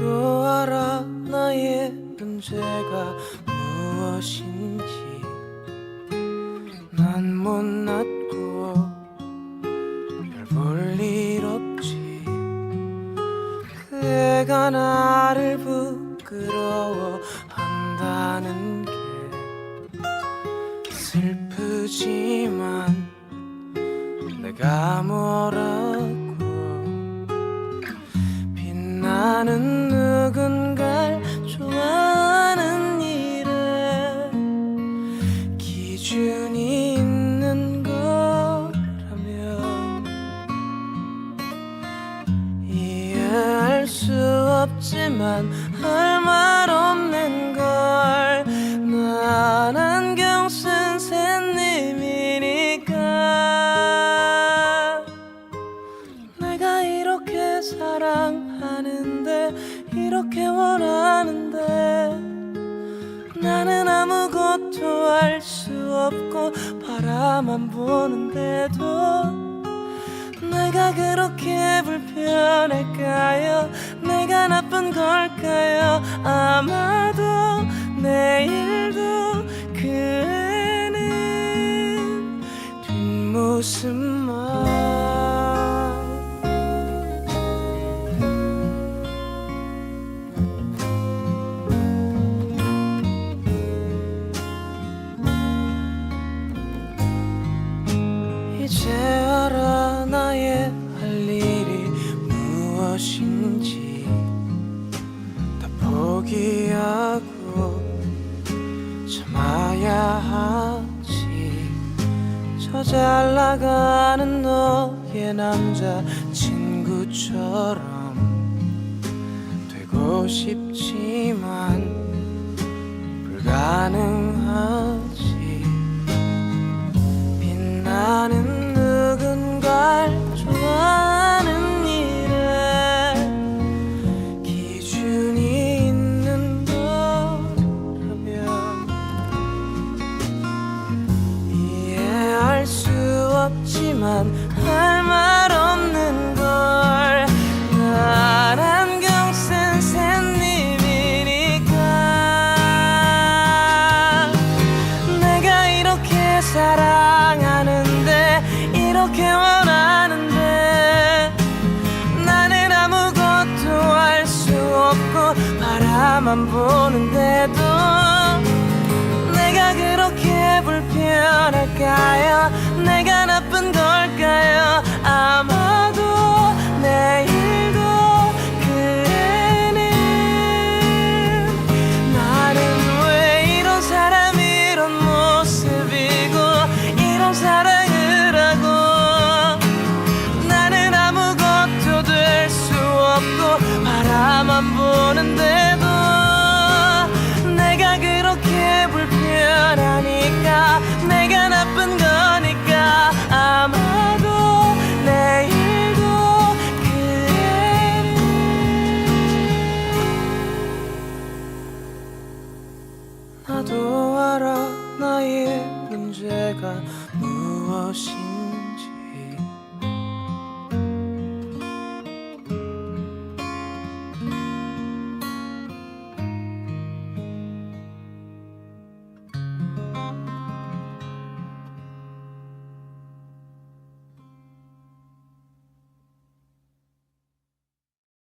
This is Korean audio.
나도 알아 나의 문제가 무엇인지. 난 못났고 별볼일 없지. 그애가 나를 부끄러워한다는 게 슬프지만 내가 뭐라고 나는 누군가를 좋아하는 일에 기준이 있는 거라면 이해할 수 없지만 할 말 없는 걸 사랑하는데 이렇게 원하는데 나는 아무것도 할수 없고 바라만 보는데도 내가 그렇게 불편할까요? 내가 나쁜 걸까요? 아마도 내일도 그 애는 뒷모습 이제 알아 나의 할 일이 무엇인지 다 포기하고 참아야 하지. 저 잘 나가는 너의 남자 친구처럼 되고 싶지만 불가능 없지만 할 말 없는 걸난 안경 쓴 샌님이니까. 내가 이렇게 사랑하는데 이렇게 원하는데 나는 아무것도 할 수 없고 바라만 보는데도 내가 그렇게 불편할까요? 내가 나 쁜 我心